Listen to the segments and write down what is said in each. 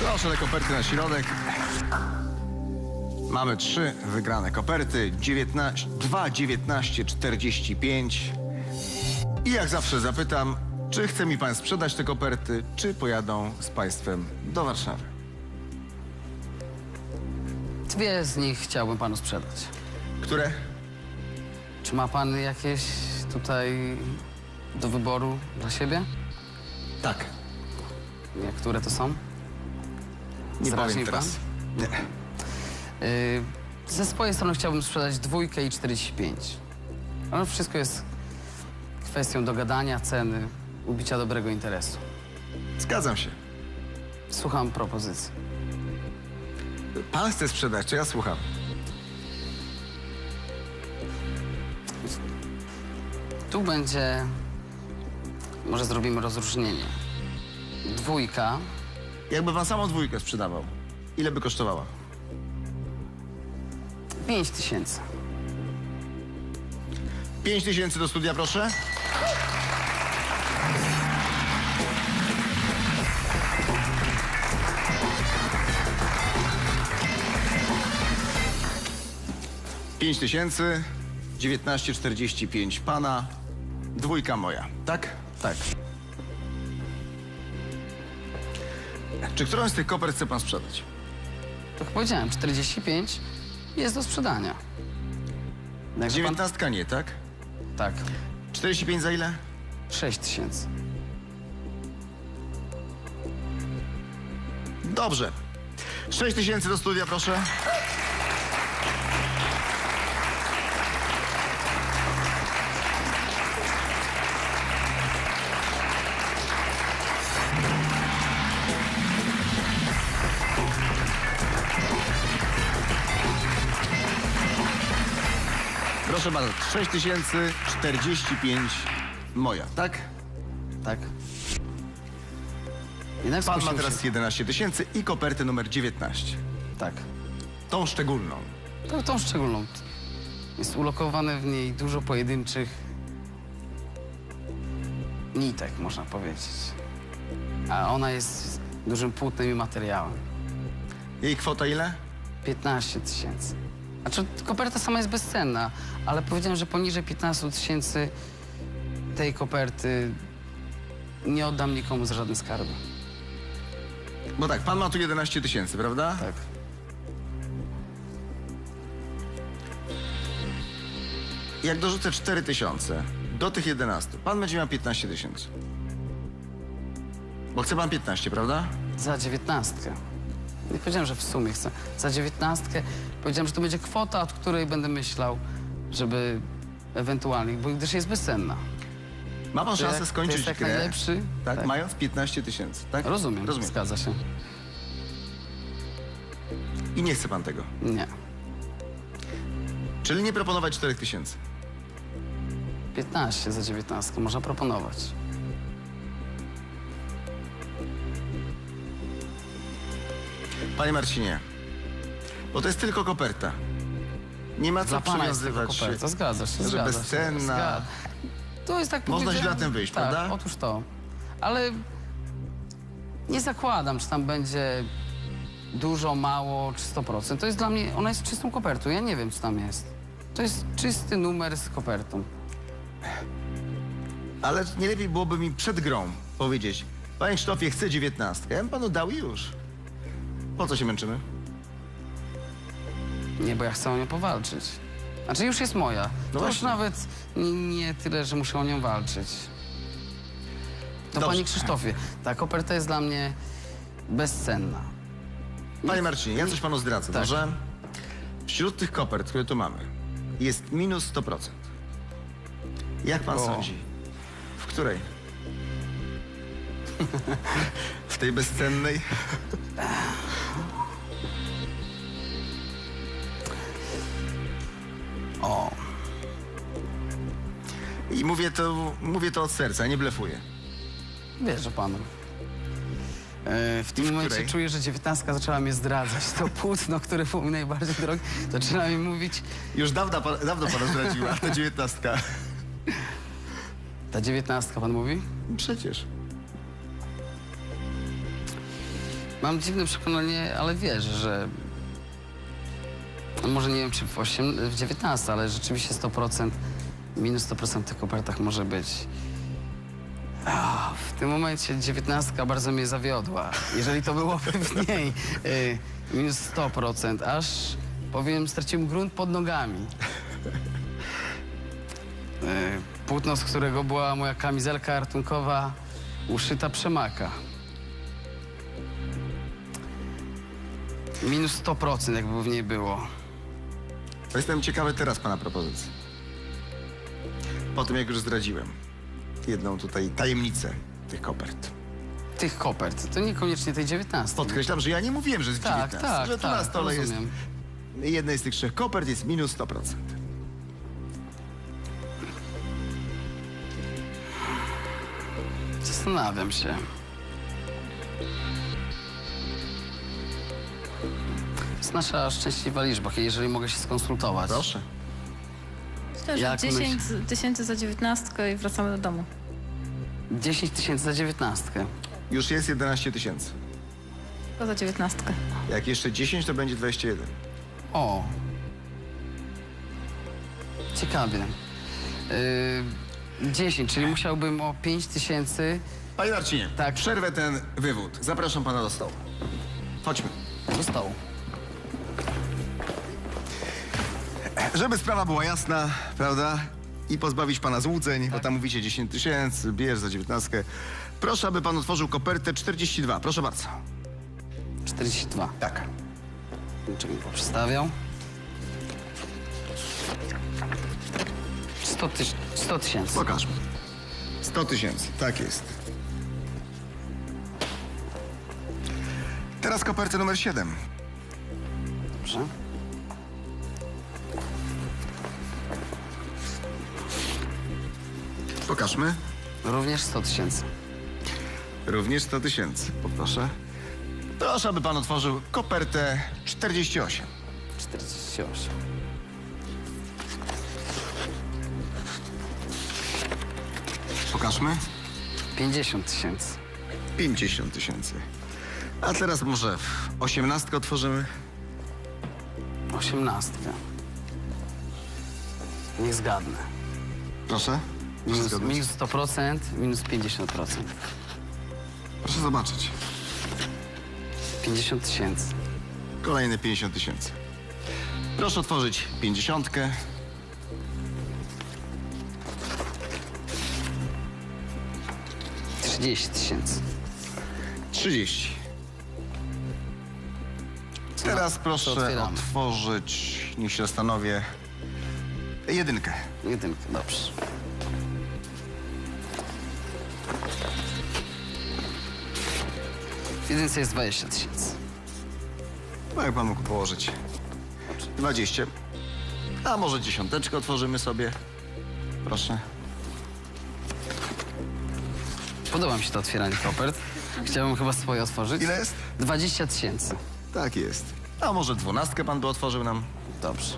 Proszę te koperty na środek. Mamy trzy wygrane koperty. 19, 2, 19, 45. I jak zawsze zapytam, czy chce mi pan sprzedać te koperty, czy pojadą z państwem do Warszawy. Dwie z nich chciałbym panu sprzedać. Które? Czy ma pan jakieś tutaj do wyboru dla siebie? Tak. Jak, które to są? Nie powiem teraz. Nie. Yy, ze swojej strony chciałbym sprzedać dwójkę i 45. Ale wszystko jest kwestią dogadania, ceny, ubicia dobrego interesu. Zgadzam się. Słucham propozycji. Pan chce sprzedać, czy ja słucham? Tu będzie... Może zrobimy rozróżnienie. Dwójka Jakby pan samą dwójkę sprzedawał, ile by kosztowała? 5 tysięcy. 5 tysięcy do studia, proszę. Pięć tysięcy, dziewiętnaście czterdzieści pięć pana, dwójka moja, tak? Tak. Czy którą z tych kopert chce pan sprzedać? Tak jak powiedziałem, 45 jest do sprzedania. Także pan... Nie, tak? Tak. 45 za ile? 6 tysięcy. Dobrze. 6 tysięcy do studia, proszę. Proszę bardzo, 6 tysięcy 45 moja, tak? Tak. Jednak Pan ma skusił teraz się. 11 tysięcy i kopertę numer 19. Tak. Tą szczególną. Tą szczególną. Jest ulokowane w niej dużo pojedynczych nitek, można powiedzieć. A ona jest dużym płótnem i materiałem. Jej kwota ile? 15 tysięcy. Znaczy, koperta sama jest bezcenna, ale powiedziałem, że poniżej 15 tysięcy tej koperty nie oddam nikomu za żadne skarby. Bo tak, pan ma tu 11 tysięcy, prawda? Tak. Jak dorzucę 4 tysiące do tych 11, pan będzie miał 15 tysięcy. Bo chce pan 15, prawda? Za dziewiętnastkę. Nie powiedziałem, że w sumie chcę. Za dziewiętnastkę powiedziałem, że to będzie kwota, od której będę myślał, żeby ewentualnie, bo gdyż jest bezcenna. Ma pan szansę jak- skończyć to jest jak grę. najlepszy. Tak, Tak. mając 15 tysięcy, tak? Rozumiem, Rozumiem. zgadza się. I nie chce pan tego. Nie. Czyli nie proponować 4 tysięcy. 15 za dziewiętnastkę można proponować. Panie Marcinie, bo to jest tylko koperta. Nie ma co Dla pana jest tylko przywiązywać się. koperta, się, że zgadza bezcenna. Zgadza. To jest tak Można powiedziałem- źle na tym wyjść, tak, prawda? otóż to. Ale nie zakładam, czy tam będzie dużo, mało, czy 100%. To jest dla mnie, ona jest czystą kopertą, ja nie wiem, co tam jest. To jest czysty numer z kopertą. Ale nie lepiej byłoby mi przed grą powiedzieć, panie Krzysztofie, chcę 19. Ja bym panu dał już. Po co się męczymy? Nie, bo ja chcę o nią powalczyć. Znaczy już jest moja. to już właśnie. nawet nie, nie tyle, że muszę o nią walczyć. To Dobrze. panie Krzysztofie, ta koperta jest dla mnie bezcenna. Panie Marcinie, ja coś panu zdradzę, Tak. że wśród tych kopert, które tu mamy, jest minus 100%. Jak pan O. sądzi? W której? w tej bezcennej? O, I mówię to, mówię to od serca, nie blefuję. wierzę panu. E, W tym momencie której? czuję, że dziewiętnastka zaczęła mnie zdradzać. To płótno, które było mi najbardziej drogie, zaczyna mi mówić... Już dawno, dawno pana zdradziła, ta dziewiętnastka. Ta dziewiętnastka, pan mówi? Przecież. Mam dziwne przekonanie, ale wierzę, że... No może nie wiem, czy w, 8, w 19, ale rzeczywiście 100%, minus 100% w tych kopertach może być. W tym momencie 19 bardzo mnie zawiodła. Jeżeli to byłoby w niej y, minus 100%, aż powiem, straciłem grunt pod nogami. Y, płótno, z którego była moja kamizelka ratunkowa uszyta przemaka. Minus 100% jakby w niej było. Jestem ciekawy teraz pana propozycji. Po tym, jak już zdradziłem jedną tutaj tajemnicę tych kopert. Tych kopert, to niekoniecznie tej 19. Podkreślam, że ja nie mówiłem, że jest Tak, 19, tak, że tu tak, na stole rozumiem. jest jednej z tych trzech kopert jest minus 100%. Zastanawiam się. Jest nasza szczęśliwa liczba, jeżeli mogę się skonsultować. Proszę. Myślę, że Jak 10 tysięcy za dziewiętnastkę i wracamy do domu. 10 tysięcy za dziewiętnastkę. Już jest 11 tysięcy. To za dziewiętnastkę. Jak jeszcze 10, to będzie 21. O. Ciekawie. Yy, 10, czyli musiałbym o 5 tysięcy Panie Marcinie, Tak. przerwę ten wywód. Zapraszam pana do stołu. Chodźmy. do stołu. Żeby sprawa była jasna, prawda? I pozbawić pana złudzeń, bo tam mówicie 10 tysięcy, bierz za 19. Proszę, aby pan otworzył kopertę 42. Proszę bardzo. 42. Tak. Czego mi poprzestawiał? 100 tyś- 100 tysięcy. Pokażmy. 100 tysięcy, tak jest. Teraz kopertę numer 7. Dobrze. Pokażmy. Również 100 tysięcy. Również 100 tysięcy. Poproszę. Proszę, aby pan otworzył kopertę 48. 48. Pokażmy. 50 tysięcy. 50 tysięcy. A teraz może 18 otworzymy. 18. Niech zgadnę. Proszę. Minus, minus 100%, minus 50%. Proszę zobaczyć. 50 tysięcy. Kolejne 50 tysięcy. Proszę otworzyć 50. trzydzieści tysięcy. 30. Teraz proszę otwieramy. otworzyć, niech się zastanowię, jedynkę. Jedynkę, dobrze. Jedynce jest 20 tysięcy. No jak pan mógł położyć? 20. A może dziesiąteczkę otworzymy sobie? Proszę. Podoba mi się to otwieranie kopert. Chciałbym chyba swoje otworzyć. Ile jest? 20 tysięcy. Tak jest. A może dwunastkę pan by otworzył nam? Dobrze.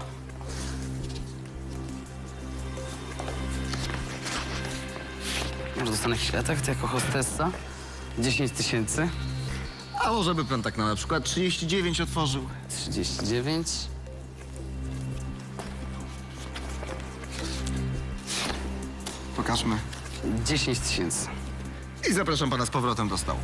Może dostanę jakiś efekt jako hostessa? 10 tysięcy. A może by pan tak na, na przykład 39 otworzył? 39. Pokażmy. 10 tysięcy. I zapraszam pana z powrotem do stołu.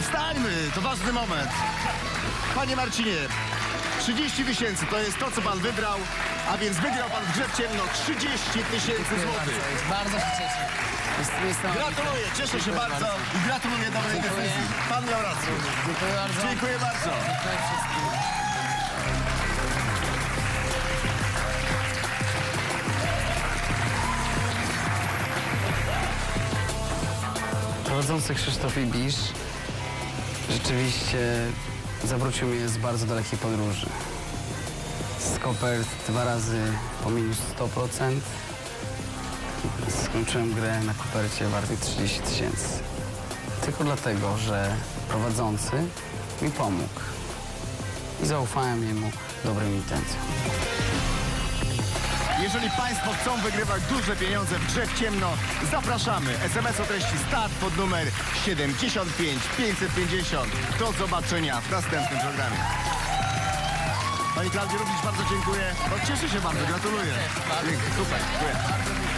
Wstańmy, to ważny moment. Panie Marcinie, 30 tysięcy to jest to, co pan wybrał, a więc wygrał pan w grze w ciemno 30 tysięcy złotych. Bardzo się cieszę. Jest niesamowite. Gratuluję, cieszę się Dziękuję bardzo i gratuluję dobrej decyzji. Pan miał rację. Dziękuję bardzo. Dziękuję bardzo. Dziękuję wszystkim. Prowadzący Krzysztof Ibisz rzeczywiście zawrócił mnie z bardzo dalekiej podróży. Z kopert dwa razy po minus 100%. Skończyłem grę na kopercie wartej 30 tysięcy. Tylko dlatego, że prowadzący mi pomógł. I zaufałem jemu dobrym intencjom. Jeżeli Państwo chcą wygrywać duże pieniądze w grze w ciemno, zapraszamy. SMS o treści start pod numer 75 550. Do zobaczenia w następnym programie. Pani Klaudio, również bardzo dziękuję. Cieszę się bardzo, gratuluję. Super, dziękuję.